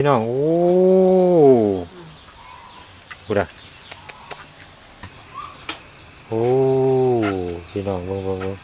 พี่น้อง โอ้กูดะโอ้ พี่น้องเบิ่งเบิ่งเบิ่ง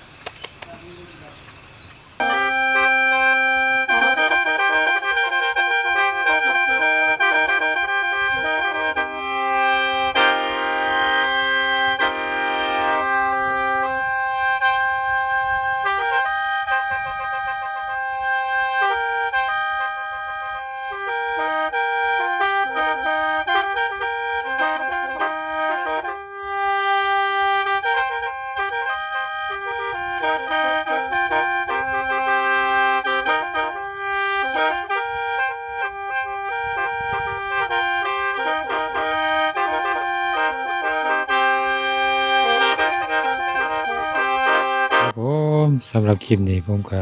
สำหรับคลิปนี้ผมก็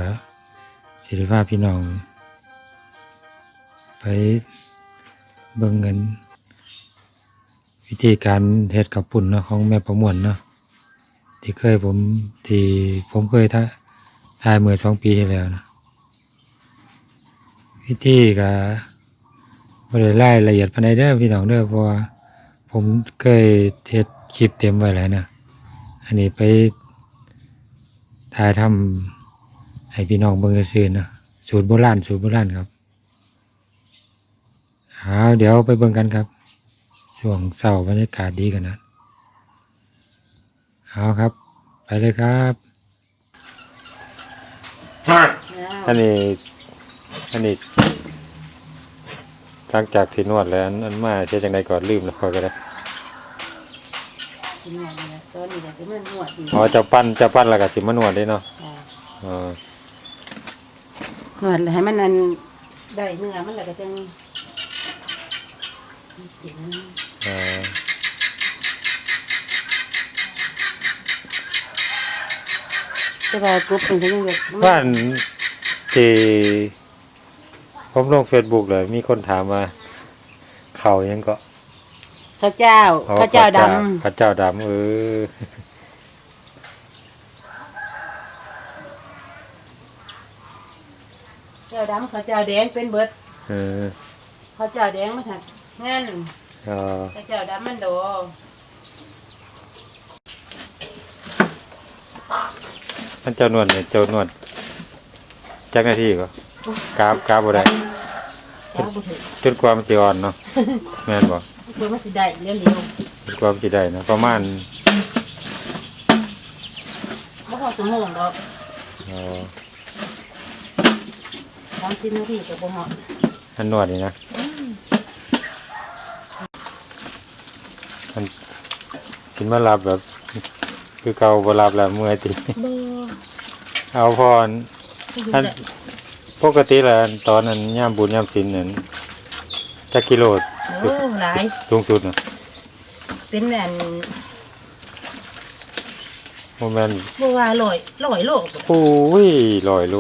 สิริภาพี่น้อง ไปเบิ่งเงิน วิธีการเฮ็ดกับปุ่นเนาะของแม่ประมวลเนาะที่เคยผมที่ผมเคยท่าถ่ายเมื่อสองปีที่แล้วนะวิธีก็บ่ได้รายละเอียดปานใดเด้อพี่น้องเด้อเพราะผมเคยเฮ็ดคลิปเต็มไว้แล้วนะอันนี้ไป ถ่ายทำให้พี่น้องเบิ่งซื่อนะสูตรโบราณสูตรโบราณครับเอาเดี๋ยวไปเบิ่งกันครับช่วงเศร้าบรรยากาศดีกันนะเอาครับ ไปเลยครับอันนี้อันนี้หลังจากที่นวดแล้วอันมาเช่จังใดก่อนลืมแล้วคอยก็ได้ อ๋อจะปั้นจะปั้นแล้วก็สิมานวดได้เนาะจ้ะอ๋อนวดแล้วให้มันอันได้เนื้อมันแล้วก็จังกินเอ่อแต่ว่ากรุ๊ปเป็นก็ยังแบบบ้านที่ผมลงเฟซบุ๊กเลย มีคนถามมาเขายังก็ข้าวเจ้าอ๋อข้าวเจ้าดข้าวเจ้าดำเออำเจ้า ดำข้าวเจ้าแดงเป็นเบิดเออข้าวเจ้าแดงมันถัดงั้นเออข้าวเจ้าดำมันโดมันเจ้านวดเนี่ยเจ้านวดจักหน้าที่ก็กราบกราบบ่ได้จ้าบุตรจนกว่ามันสิอ่อนเนาะแม่นบ่เพื่อมันสิได้เร็วจนกว่ามันสิได้นะประมาณๆบ่พอสมองดอกเอ่อ สามสิบนาทีก็บ่เหมาะอันนวดนี่นะมันสิมารับแบบ คือเก่าบ่รับแล้วเมื่อยติบ่เอาพรอันปกติแล้วตอนนั้นยามบุญยามศีลนั่นจักกิโลโอ้หลาย สูงสุดน่ะเป็นอันบ่แม่นบ่ว่าร้อยร้อยโลกโอ้ยร้อยโล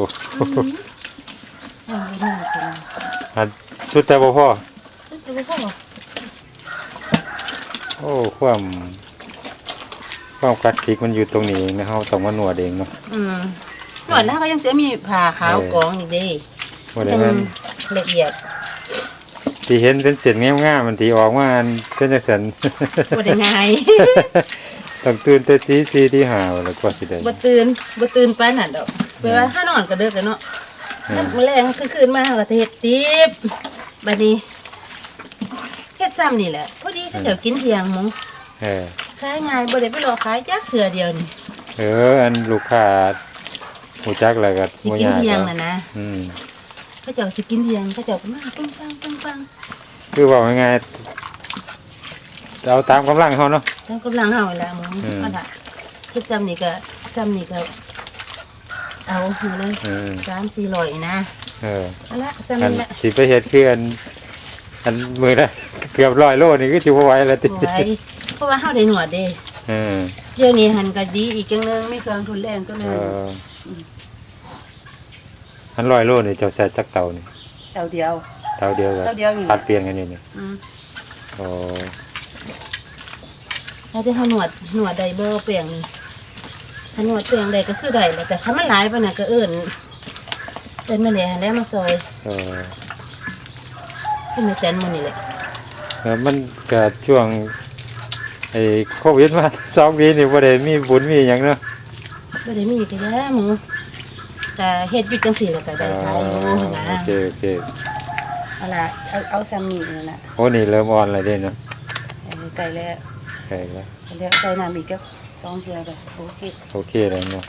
เอาไม่ได้จริง อั นสุดแต่บ่พอจะไม่เข้าโอ้ความความคลาสสิกมันอยู่ตรงนี้เองนะเฮาต้องมานวดเองเนาะอืมหนวดแล้วก็ยังจะมีผ่าขาวกองอีกเด้บ่ได้จังแม่นละเอียดที่เห็นเป็นเส้นงามๆมันที่ออกมาอันเป็นจังซั่นบ่ได้ง่ายต้องตื่นแต่ตี4ตี5แล้วกว่าสิได้บ่ตื่นบ่ตื่นปานนั้นดอกแปลว่าถ้านอนก็เดึกแล้วเนาะอืถ้ามมื้อแรงคืนๆมาก็เฮ็ดติบ บัดนี้เฮ็ดซ้ำนี่แหละพอดีเขาเจ้ากินเที่ยงหมึงเออ ขายง่ายบ่ได้ไปรอขายจักเทื่อเดียวนี่เออ อันลูกค้าฮู้จักแล้วก็สิบ่กินยากเที่ยงแล้วน่ะนะอืม เขาเจ้าสิกินเที่ยงเขาเจ้าก็มาปึ้งปังปึ้งปังคือว่าง่ายๆเอาตามกำลังเขาเนาะทั้งกำลังเฮาแล้วหมึงอืม เอาล่ะคือซ้ำนี่ก็ซ้ำนี่ก็เอาอยู่เลยเออสามสี่ร้อยนะ เออเอาละสอันมิละสิไปเฮ็ดคืออันอันมือละเกือบร้อยโลนี่ก็สิบ่ไหวแล้วติโอ้ยเพราะว่าเฮาได้หนวดเด้เออเรื่องนี้หันก็ดีอีกจังนึงมีเครื่องทุนแรงก็เลเอยออันร้อยโลนี่เจ้าใส่จักเตานี่เต่าเดียว เตาเดียวกันเตาเดียวนี่ ผัดเปลี่ยนกันนี่นี่อืมอ๋อแล้วที่เฮาหนวดหนวดได้บ่เปลียงนี่ถ้าหนวดเปลียงได้ก็คือได้แหละแต่ถ้ามันหลายไปน่ะก็เอิ้น เอิ้นมาแล้วแล้วมาซอยเออที่แม่แตนมันนี่แหละแล้วมันก็ช่วงไอ้โควิดมาสองปีนี่บ่ได้มีบุญมีหยังเนาะบ่ได้มีก็ได้หมูแต่เฮ็ดอยู่จังซี่แล้วก็ได้ขายอยู่หั่นนะโอเคโอเคเอาล่ะเอาเอาซ้ำนี่นั่นน่ะโอ้นี่เริ่มอ่อนแล้วเด้เนาะเอาไก่แล้วใช่แล้วแล้วใส่น้ำอีกก็สองเทื่อก็โอเคโอเคแล้วเนาะ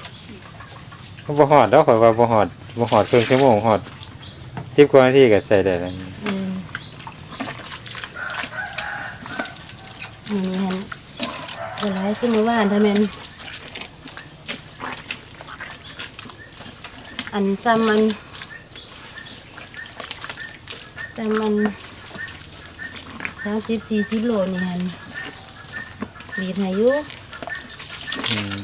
บ่ฮอดดอกข่อยว่าบ่ฮอดบ่ฮอดครึ่งชั่วโมงฮอด10กว่านาทีก็ใส่ได้แล้วอืมนี่ฮันบ่หลายคือมื้อวานถ้าแม่นอันซ้ำมันซ้ำมันสามสิบสี่สิบโลนี่ฮันบีบให้อยู่อืม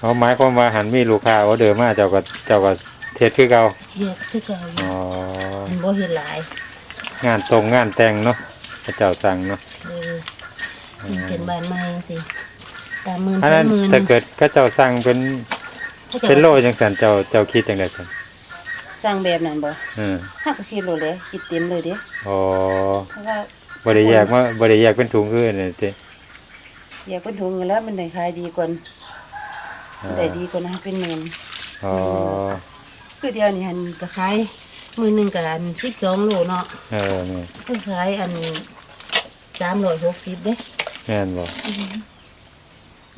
เอาหมายความว่าหันมีลูกค้าออเดอร์มาเจ้าก็เจ้าก็เทศคือเก่าเฮ็ดคือเก่าอยู่อ๋อมันบ่เฮ็ดหลาย งานทรงงานแต่งเนาะพระเจ้าสั่งเนาะเออมันเป็นบ้านใหม่จังซี่ตามหมื่นอันสอนั้นงหมื่นถ้าเกิดพระเจ้าสั่งเป็นถ้าจะเป็นโลจังสันเจ้าเจ้าคิดจังไดซั่นสร้างแบบนั้นบ่อืมเฮาก็คิดโลเลยคิดเต็มเลยเด้อ๋อเพราะว่าบ่ได้แยกมาบ่ได้แยกเป็นถุงคืออันนี่ติอยากเป็นถุงอยู่แล้วมันได้ขายดีกว่าอ่า ได้ดีกว่านะเป็นหมื่นอ๋อคือเดียวนี่หันก็ขายมือหนึงก็อัน12โลเนาะเออนี่คือขายอัน360เด้แม่นบ่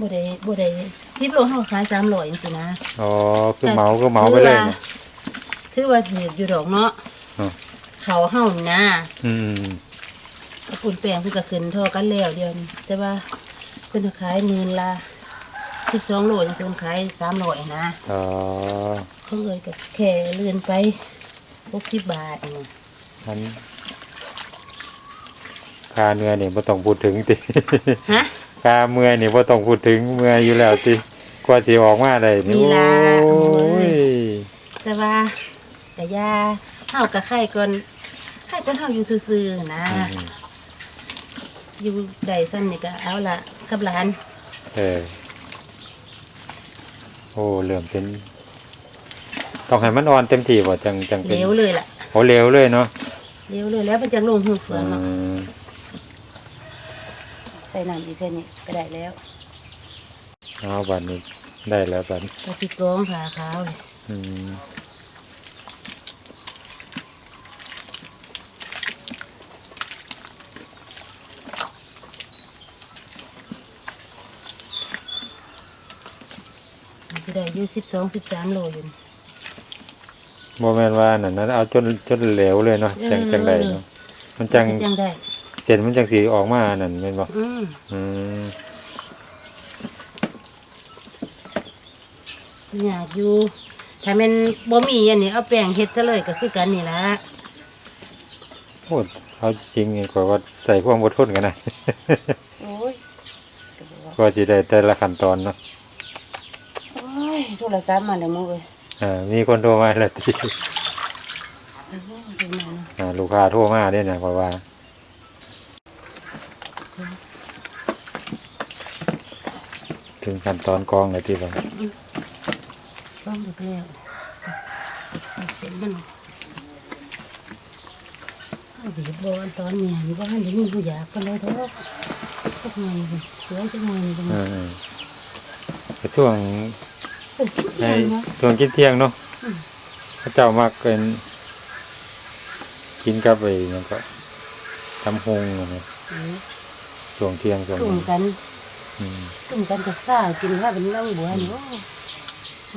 บ่ได้บ่ได้10โลเฮาขาย300จังซี่นะอ๋อคือเหมาก็เหมาไปเลยเนี่ย ถือว่าถืออยู่ดอกเนาะอ๋อ เขาเฮานี่นะอืมกระปุ่นแป้งเพิ่นก็ขึ้นเท่ากันแล้วเดียวนี้แต่ว่าเพิ่นก็ขายหมื่นละ 12โลจังซี่เพิ่นขาย300นะอ๋อเขาเลยก็แค่เลื่อนไป60บาทนี่อันค่าเนื้อนี่บ่ต้องพูดถึงติฮะค่าเมื่อยนี่บ่ต้องพูดถึงเมื่อยอยู่แล้วติกว่าสิออกมาได้นี่นี่ล่ะโอ้โอ้ยยแต่ว่าแต่ยาเฮากับไข่ก่อนไข่ก่อนเฮาอยู่ซื่อๆนะอืมอยู่ได้ซ้ำนี่ก็เอาละกับหลาน เออโอ้เริ่มเป็นต้องให้มันอ่อนเต็มที่บ่จังจังเป็เหนลวเลยล่ะโอ้เร็วเลยเนาะเหลวเลยแล้วมันจะลงหูเฟืองเนาะอืมใส่น้ำอีกแค่นี้ก็ได้แล้วเอาบัดนี้ได้แล้วบัดนี้ก็สิกรองขาขาวเลยอืม มันก็ได้อยู่12 13โลอยู่นี่บ่แม่นว่านั่นนั้นเอาจนจนเหลวเลยเนาะจังเออจังไดเนาะมันจังจังได้เส้นมันจังสีออกมานั่นแม่นบ่อืมอืมอยากอยู่ถ้าแมันบ่มีอันนี้เอาแป้งเฮ็ดซะเลยก็คือกันนี่ล่ะโอ้เอาจริงๆนี่ก็ว่าใส่ความอดทนกันนะโอ้ยก็บอกว่าก็สิได้แต่ละขั้นตอนเนาะโอ้ยโท รศัพท์มาแล้วมึงเอ้ยอ่ามีคนโทรมาแล้วที่เออดูมาเนาะอ่าลูกค้าโทรมาเด้นะเพราะว่าถึงขั้นตอนกรองแล้วที่ว่าต้องดูแล้วเอาเสร็จมันเอาบีบบอลตอนเนี่ยนี่ว่าหันจะมีผู้อยากกันเลยเถอะสักหน่อยนี่สวยจังเลยนี่เออๆก็ช่วงเป็นกิน ในเที่ยงเนาะช่วงกินเที่ยงเนาะอืมพระเจ้ามักเป็นกินกับไอ้หยังก็ทำฮงนั่นน่ะอืมช่วงเที่ยงช่วงสุ่มนี้กันอืมสุ่มกันกับซ่ากินว่าเป็นน้ำบัวนี่โอ้ย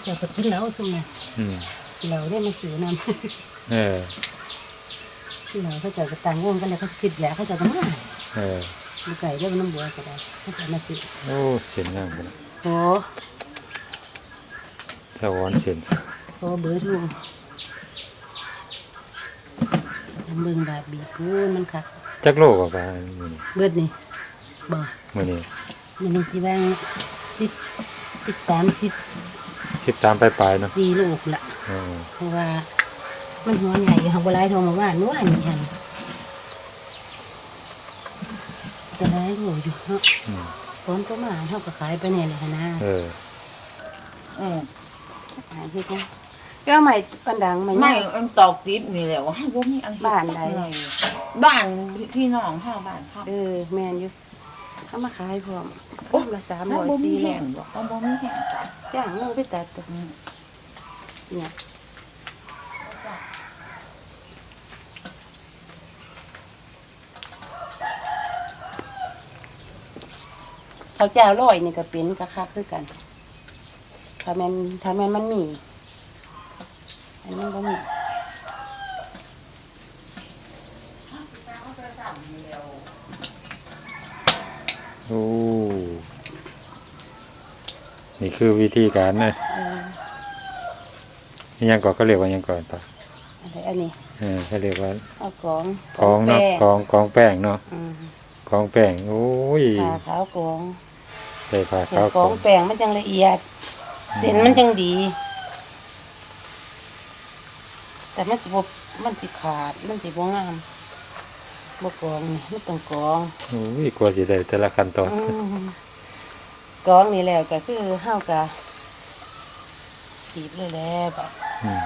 จะไปกินเหล้าสุ่มนะอืมเหล้าได้มาซื้อน้เออำเหล้าเขาจะกระตังวงกันเลยเขาคิดแล้วเขาจะมาเออดูไก่ได้เป็นน้ำบัวก็ได้เขาจะมาซื้อโอ้เสียงงามเลยโอ้ สะวอนเสียงโอ้เบอร์โทูเบิ่งบาดบีบพูนมันคักจักโลกว่าบามื้อนี้เบิดนี่บ่มื้อนี้มันมีสิบางสิบสิบสามสิบ13ปลายๆเนาะสี่ลูกละเออเพราะว่า มันหัวใหญ่อยู่หางบหลายโทรมาว่านัวนี่หันจะได้ลูกอยู่เนาะอืม ฝนก็มาเท่ากับขายไปเนี่ยเลยค่ะนะเออ เออ หายที่จ้ะก็ใหม่ปันดังใหม่ไม่เนี่ยมันตอกติดนี่แหละว่าให้พวกนี้อะไรบ้านใดไงบ้านพี่น้องเฮาบ้านเฮาเออแม่นอยู่เอามาขายพร้อมโอ้ละสามถ้าร้อยบ่มีสี่แห้ร้อยงบ่เขาบ่มีแห้งจ้ะจ้างมึงไปตัดตัวเนี่ยเขาวเจ้าร้อยนี่ก็เป็นกระคักด้วยกัน ถ้าแม่นถ้าแม่นมันมีอันนี้ก็มีโอ้นี่คือวิธีการนะเออนี่ยังก่อนก็เรียกว่ายังก่อนปะอะไรอันนี้เออเขาเรียกว่าเอากองกองเนาะแป้งกองกองแป้งเนาะอืมกองแป้งโอ้ยผ่าขาวกองใส่ผ้าเห็นขาวกกอองงแป้งมันจังละเอียด เส้นมันจังดี แต่มันสิบมันสิขาด มันสิบ่งามบ่กองนี่มันต้องกองโอ้ยกลัวสิได้แต่ละขั้นตอนอืมกองนี่แล้วก็คือเฮากะบีบเลยแหล้วบัดอืม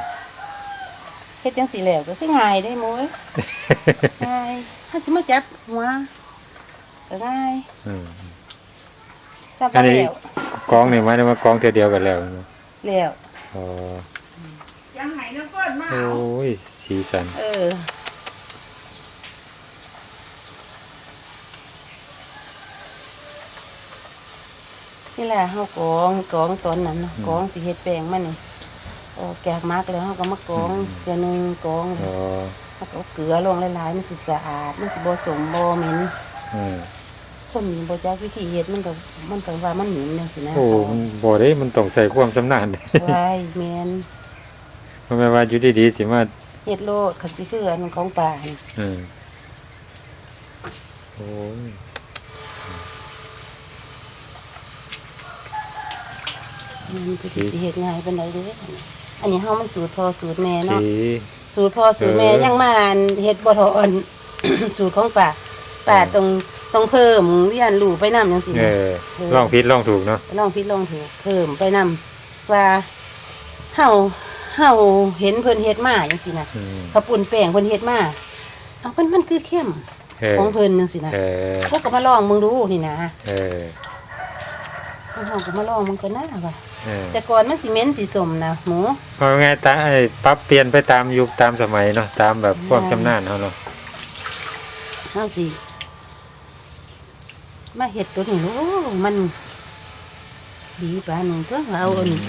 เฮ็ดจังสิแล้วก็คือง่ายได้มื้ย ง่ายถ้าสิมาจับหัวก็ง่ายอืม ซับอันนี้แล้วกองนี่หมายถึงว่ากองเทียวเดียวกันแล้วเนาะแล้วอ๋อยังไหน้ำก้นมาโอ้ยสีสันเออนี่แหละเฮากองกองตอนนั้นน่ะกองสิเฮ็ดแป้งมันนี่ออกแกกมักแล้วเฮาก็มากองเกลือหนึงกองอ๋อเฮาก็เอาเกลือลงหลายๆมันสิสะอาด มันสิบ่สมบ่เหม็น อืม คนบ่จักวิธีเฮ็ดมันก็มันก็ว่ามันเหม็นจังซี่นะโอ้มันบ่ได้มันต้องใส่ความชำนาญวายแม่นเพราะแม่ว่าอยู่ดีๆสิมาเฮ็ดโลดคันสิคืออันของป่านี่อืมโอ้ยมันคือสิเฮ็ดง่ายปานใดเด้ออันนี้เฮามันสูตรพอสูตรแม่เนาะสีสูตรพ่อสูตรแม่เออยังมาอันเฮ็ดบ่ทอนสูตรของป่า ป่าต้องต้องเพิ่มเรียนรู้ไปนำจังซี่เอนะอเออลองผิดลองถูกเนาะลองผิดลองถูกเพิ่มไปนำว่าเฮาเฮาเห็นเพิ่นเฮ็ดมาจังซี่นะอืมข้าวปุ้นแป้งเพิ่นเฮ็ดมาเอามันมันคือเข้มเออของเพิ่นจังซี่นะเออพวกก็มาลองมึงดูนี่นะเออเฮาก็มาลองมึงก็น่าว่าเออแต่ก่อนมันสิเหม็นสิสมนะหมูเพราะไงตาไอ้ปรับเปลี่ยนไปตามยุคตามสมัยเนาะตามแบบความชำนาญเฮาเนาะเฮาสิ มาเฮ็ดตัวนี้โอ้มัน ดีปานนี้ก็เอาอันนี้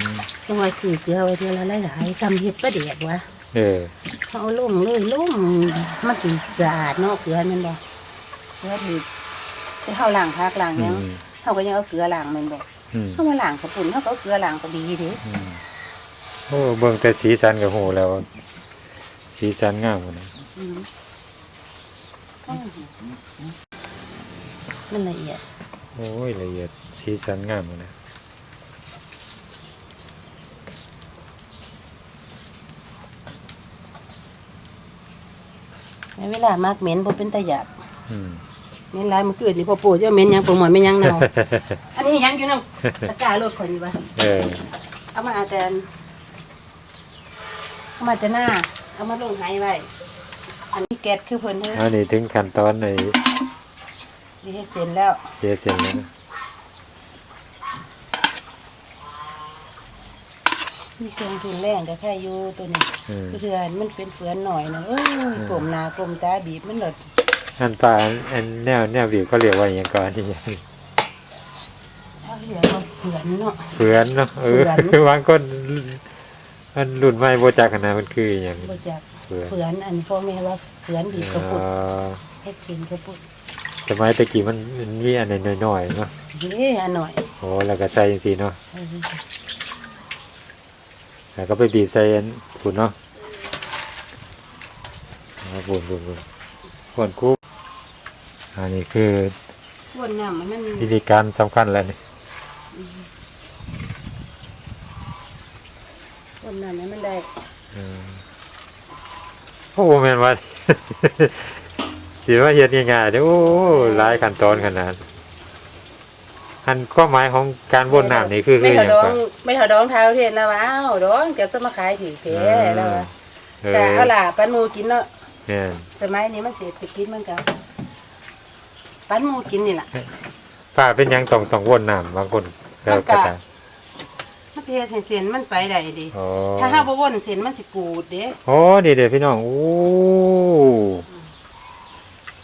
ต้องไว้ซื้อเกลือไว้เทื่อละหลายๆทำเฮ็ดประเดกวะเออเขาเอาลงเลยลงมันสิสะอาดเนาะเกลือแมันบ่เกลือถือแต่เฮาล้างผักล้างหยังอืมเฮาก็ยังเอาเกลือล้างแมันบ่อืมเฮามาล้างข้าวปุ้นเฮาก็เอาเกลือล้างก็ดีเด้อืมโอ้เบิ่งแต่สีสันก็โหแล้ว สีสันงามกว่านะอืม มันละเอียด โอ้ยละเอียดสีสันงามกว่านะในเวลามากเหม็นบ่เป็นตาหยาบอืม เหม็นหลายมื้อคืนนี่พ่อปู่เจ้าเหม็นหยังปหมอนไม่ยังเนาอันนี้หยังอยู่นำตะกร้ารถข่อยนี่บ่เออเอามาแต่อันเอามาแต่หน้า เอามาลงไห้ไว้ อันนี้แก๊สคือเพิ่นเด้ออันนี้ถึงขั้นตอนในสิ เฮ็ดเสร็จแล้วเจเซ็นแล้วนะมีเครื่องทุนแรงแต่แค่อยู่ตัวนี้อืมคือเทือนมันเป็นเฟือนหน่อยนะโอ้ยกลมหน้ากลมตาบีบมันหลดอันป่าอันอันแนวแนวบีบเขาเรียกว่าอย่างก่อนที่เอาเรียกว่าเฟือนเนาะ เฟือนเนาะเออเฟือน บางคนมันรุ่นใหม่บ่จักกันนะมันคืออย่างบ่จักเฟือนเฟือนอันพ่อแม่ว่าเฟือนบีบกระปุกเอ่อเฮ็ดกินกระปุก สมัยตะกี้มันมันมีอันน้อยๆเนาะเด้อันหน่อยโอ้แล้วก็ใส่จังซี่เนาะเออแล้วก็ไปบีบใส่อันฝุ่นเนาะเอาฝุ่นฝุ่นฝุ่นฝุ่นคุกอันนี้คือส่วนน้ำมันมันวิธีการสำคัญแล้วนี่ส่วนน้ำมันได้อืมโอ้แม่นว่า สิว่าเฮ็ดง่ายๆเด้อโอ้หลายขั้นตอนขนาดอันความหมายของการวนน้ำนี่คือคือไม่หเถายังดอก่งอนไม่เถาดองเท้าเทศแล้วว้าวดองแกจะมาขายผีแพ้แล้วว่าเอแต่อเอาล่ะปันหมูกินเนาะเแม่นสมัยนี้มันเศรษฐกิจมันก็ปันหมูกินนี่แหละป้าเป็นหยังต้องต้องวนน้ำบางคนก็มันก็ กระตายมันสิเฮ็ดให้เส้นมันไปได้ดีอ๋อถ้าห้าบ่วนเส้นมันสิปูดเด้โอ้นี่เด้อพี่น้องโอ้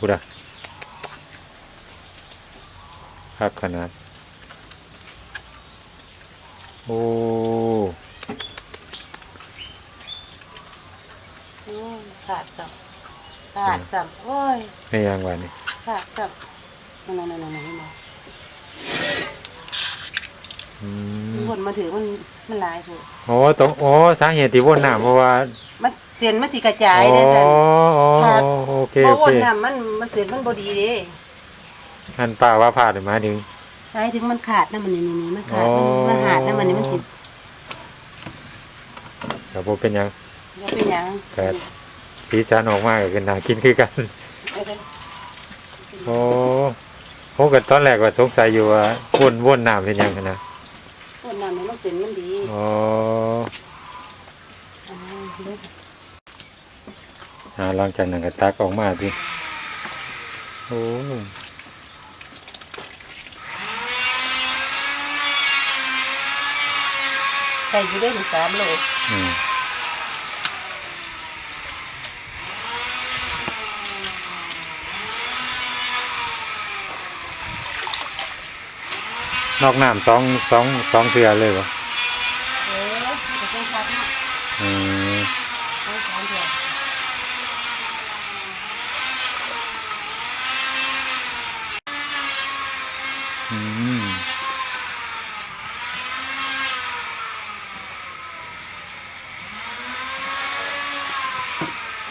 พูดอะครับขนาด โอ้อืมขาดจับขาดจับโอ้ยไม่ยังว่านี่ขาดจับนั่นๆๆๆๆเห็นบ่ อืมันมวนมาถือมันมันหลายโพดโอ้ต้องโอ้สาเหตุที่วนน้ำเพราะว่ามันเส้นมันสิกระจายเด้ซั่น อ๋ออ๋อครับโอเคบ่โอวนเคน้ำมันมันเส้นมันบ่ดีเด้อันป้าว่าพลาดหรือมาถึง หมายถึงมันขาดน้ำมันนี่นี่ๆมันขาดอ๋อมันมันหาดน้ำมันนี่มันสิแต่บ่เป็นหยังบ่เป็นหยังครับสีสันออกมาก็คือน่ากินคือกัน เอาเด้อโอ้ผมก็ตอนแรกก็สงสัยอยู่ว่าวนวนน้ำเป็นหยังกันนะวนน้ำนี่มันเส้นมันดีอ๋ออ่าเด้ออ่าหลังจากนั้นก็ตักออกมาสิโอ้ใส่อยู่ได้ถึงสามโลอืม นอกน้ำสองสองสองเทือเลยวะเออจะเป็นคัดเนาะอืมเอาสามเดือนอืม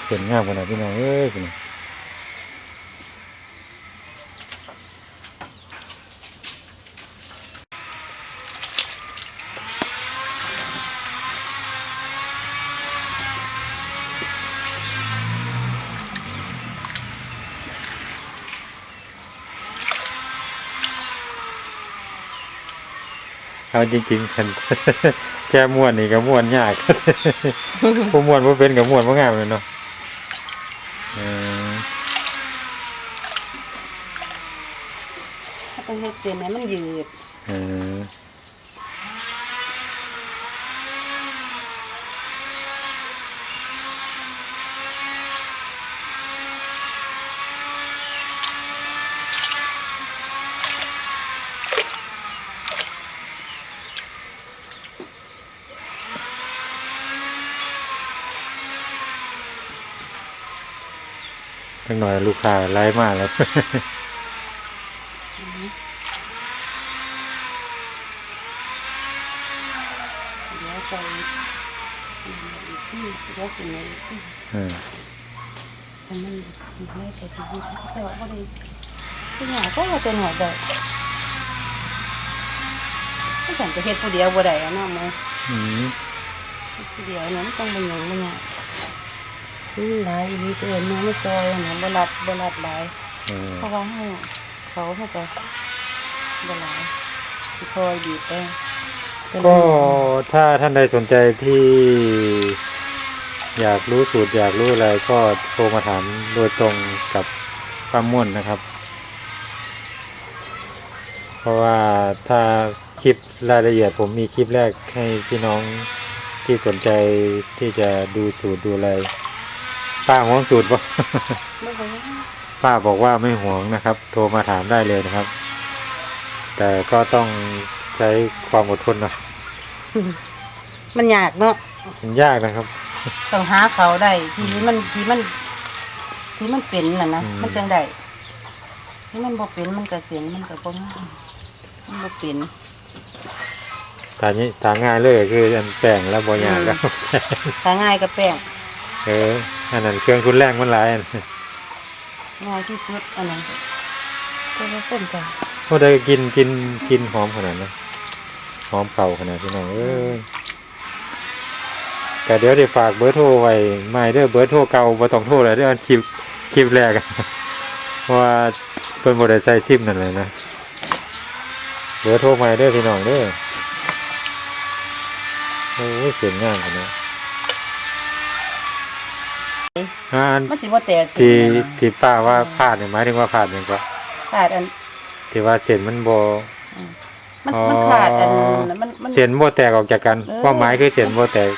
เสียงงามขนาดพี่น้องเอ้ยพี่น้อง เอาจริงๆกันแค่ม่วนนี่ก็ม่วนยากผู้ม่วนผู้เป็นกับม่วนบ่งามเลยเนาะเออถ้าต้องเฮ็ดเส้นให้มันยืด จังหน่อยลูกค้าไล่มาแล้วเดี๋ยวใส่อืมอีกที่สิได้กินเลยอีกที่เอออันนั้นไม่ใส่ที่ยืดเขาจะว่าบ่ได้ที่หน้าก็ว่าแต่หน่อยได้ถ้าฉันจะเฮ็ดผู้เดียวบ่ได้อะเนาะแม่อืมผู้เดียวนั้นต้องบ่หยังบ่หยังคือ หลายอีหลีเกินมามาซอยนะบ่รัดบ่รัดหลายเออเพราะว่าเฮาเขาเฮาก็บ่หลายสิคอยบีบไปเป็นก็ถ้าท่านใดสนใจที่อยากรู้สูตรอยากรู้อะไรก็โทรมาถามโดยตรงกับป้าม่วนนะครับ เพราะว่าถ้าคลิปรายละเอียดผมมีคลิปแรกให้พี่น้องที่สนใจที่จะดูสูตรดูอะไร ป้าห่วงสูตรปะบ่ค่อยป้าบอกว่าไม่ห่วงนะครับ โทรมาถามได้เลยนะครับ แต่ก็ต้องใช้ความอดทนหนะมันยากเนาะมันยากนะครับ ต้องหาเขาได้ที่มันที่มัน ที่มันเป็นน่ะนะอืมมันจังได้ที่มันบ่เป็นมันก็เสียงมันก็บ่งามมันบ่เป็นทางนี้ทางง่ายเลยก็คืออันแป้งแล้วบอยากแล้วถ้าง่ายก็แป้งเออ อันนั้นเครื่องทุนแรงมันหลายอันง่ายที่สุดอันนั้นก็ว่าเป็นกันพอได้กินกินกินหอมขนาดนั้นหอมเก่าขนาดพี่น้องเอ้ยแต่เดี๋ยวได้ฝากเบอร์โทรไว้ไม่เด้อเบอร์โทรเก่าบ่ต้องโทรเลยเด้ออันคลิปคลิปแรกอะเพราะว่าเพิ่นบ่ได้ใส่ซิมนั่นเลยนะเบอร์โทรใหม่เด้อพี่น้องเด้อโอ้ยเสียงงามขนาด อ่าอันมันสิบ่แตกที่สินะที่ป้าว่าพลาดนี่หมายถึงว่าพลาดหยังก็ขาดอัน ที่ว่าเส้นมันบ่ มันอ๋อ มันขาดอันมันมัน เส้นบ่แตกออกจากกันเออ ความหมายคือเส้นบ่แตก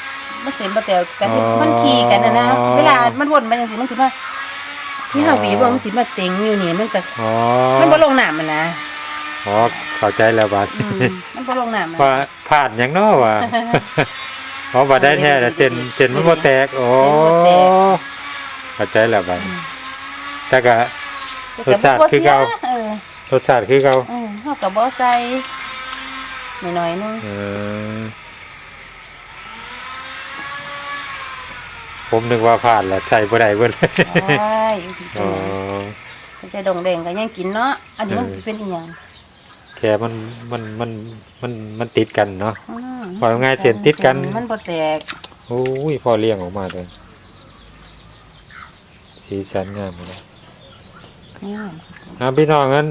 มันเสียบ่แตกกันที่อ๋อมันขี่กันนะนะเวลามันวนไปจังซี่มันสิมาที่เฮาบีบว่ามันสิมาเต็งอยู่นี่มันก็อ๋อมันบ่ลงน้ำมันนะอ๋อเข้าใจแล้วบาดอืมมันบ่ลงน้ำมันว่าพลาดหยังเนาะว่า อ๋อบ่ได้แท้แต่เส้นเส้นมันบ่แตก โอ้เส้นบ่แตกเข้าใจแล้วบาดแต่ก็รสชาติคือเก่าเออรสชาติคือเก่าเออเฮาก็บ่ใส่หน่อยๆนึงเออผมนึกว่าพลาดแล้วใส่บ่ได้เบิดเลยใช่อยู่ที่ตรอ๋งอนั้นแต่ดงแดงก็ยังกินเนาะ อันนี้มันสิเป็นอีหยังแค่มันมันมันมันมันติดกันเนาะ อืมว่าง่ายเส้นติดกัน มันบ่แตกโอ้ยพอเลี้ยงออกมาเลยสีสันงามเลยนี่นะพี่น้องงั้น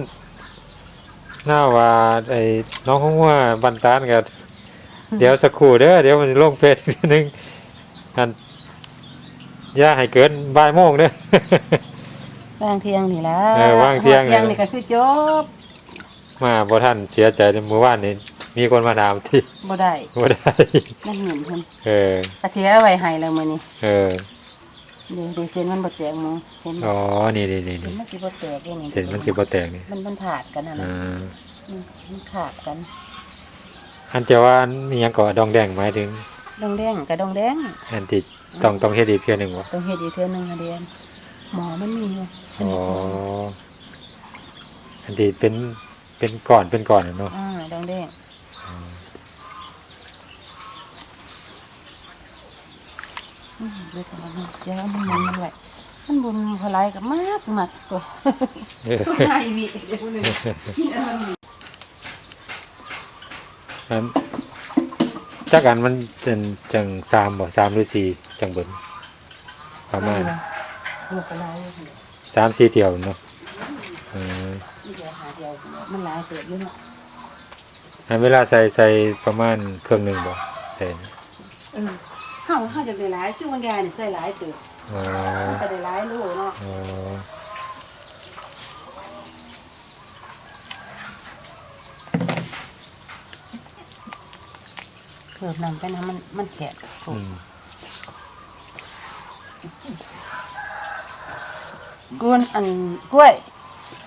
หน้าว่าไอ้น้องของว่าบันตานกันเดี๋ยวสักครู่เด้อเดี๋ยวมันจะลงเพจอีกทีหนึงอันอย่าให้เกินบ่ายโมงเด้อวางเที่ยงนี่ล่ะเออวางเที่ยงเที่ยงนี่ก็คือจบ มาบ่ท่านเสียใจในเมื่อวานนี้ มีคนมาถามที่บ่ได้บ่ได้ มันเหม็นเพิ่นเออกะสิเอาไว้ให้แล้วมื้อนี้เออเดี๋ยวเดี๋ยวเส้นมันบ่แตกหมึงเห็นบ่อ๋อนี่นี่นี่เส้นนี่มันสิบ่แตกเด้นี่เส้นมันสิบ่แตกนี่มันมันขาดกันนั่นอ่น่ะาอืมมันขาดกันอันจะว่ามีหยังก็ดองแดงหมายถึงดองแดงกับดองแดงอันที่ต้องต้องเฮ็ดอีกเทื่อหนึงบ่ต้องเฮ็ดอีกเทื่อหนึงค่ะเดียนหมอมันมีอยู่อ๋ออันที่เป็นเป็นก่อนเป็นก่อนน่ะเนาะอ่าดองแดง อืมเดี๋ยวก่อนนะเสียมันมันมันไว้มันบุญพลายกับมากมากตัวเออไอ้วิเดี๋ยวนึงอันจักอันมันเป็นจังสามบ่สามหรือสี่จังเบิ่นประมาณหัวกระไรสามสี่เที่ยวเนาะเออนี่เดี๋ยวหาเดียวมันหลายเติบอยู่เนาะอันเวลาใส่ใส่ประมาณเครื่องหนึงบ่ใส่เออ เฮาเฮาจะได้หลายคือบางอย่างนี่ใส่หลายเติบอ๋อมันก็ได้หลายโลเนาะอ๋อเพิ่มน้ำไปนะมันมันแข็งถูอืกมกวนอันกล้วย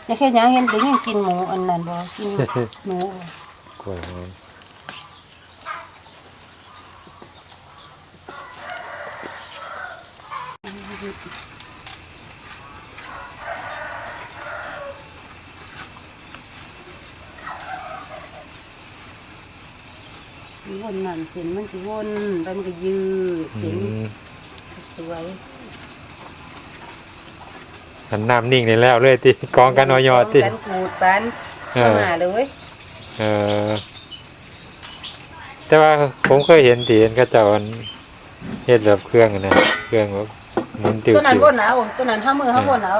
อย่าแค่หยังเห็นแต่ยังกินหมูอันนั้นบ่กินหมูบ่กล้วยหอม วนนั่น เส้นมันสิวนไปมันก็ยืดเส้นอืม สวยอันน้ำนิ่งนี่แล้วเลยติกองกันออยอติ กันขูดปันเอเข้าอมาเลย เออ แต่ว่าผมเคยเห็นที่เห็นเขาเจ้าอันเฮ็ดแบบเครื่องอะนะเครื่องแบบหมุนติวตัวนั้นติววนเอาตัวนั้นห้ามือห้าวนเอา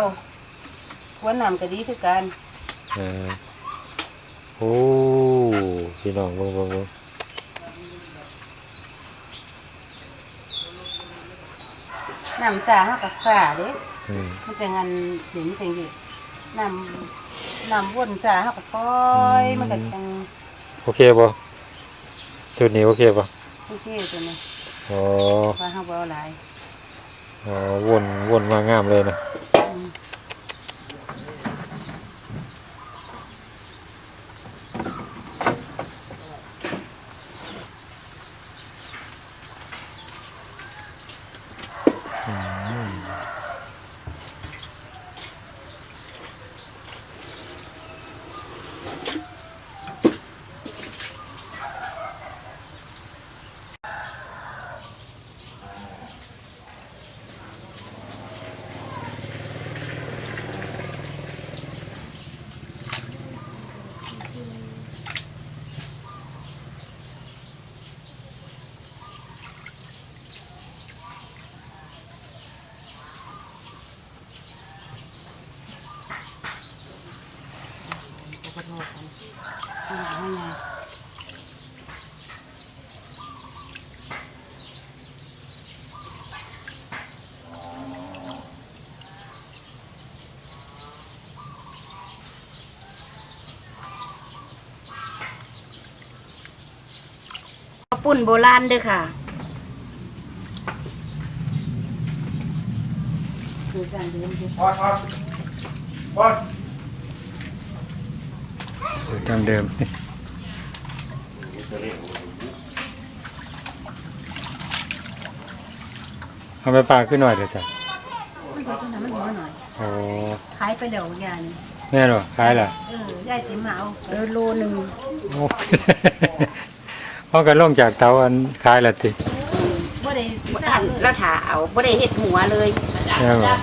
วนน้ำก็ดีคือกัน เออโอ้พี่น้องเบิ่งเบิ่งเบิ่ง น้ำสาห้ากับสาเด้อืมมันจะงันเสียงจังดีน้ำน้ำวนสาห้ากับปล่อยมันก็จังโอเคบ่สุดนี้โอเคบ่โอเคตัวนี้อ๋อว่าห้าเบาหลาย อ๋อวนวนมางามเลยนะ ปุ่นโบราณเด้อค่ะคือการเดินพอดพอดพอดสูตรดั้งเดิม เอาไปปลาขึ้นหน่อยเดี๋ยวสักมันก็ต้องทำมันหัวหน่อยโอ้ขายไปเดี๋ยวอย่างแม่นบ่ขายล่ะเออยายติ๋มมาเอาเออโลหนึ่งโอ้ เอากันลงจากเตาอันขายละติบ่ได้บ่ทันแล้วถาเอาบ่ได้เฮ็ดหัวเลยแม่นบ่เ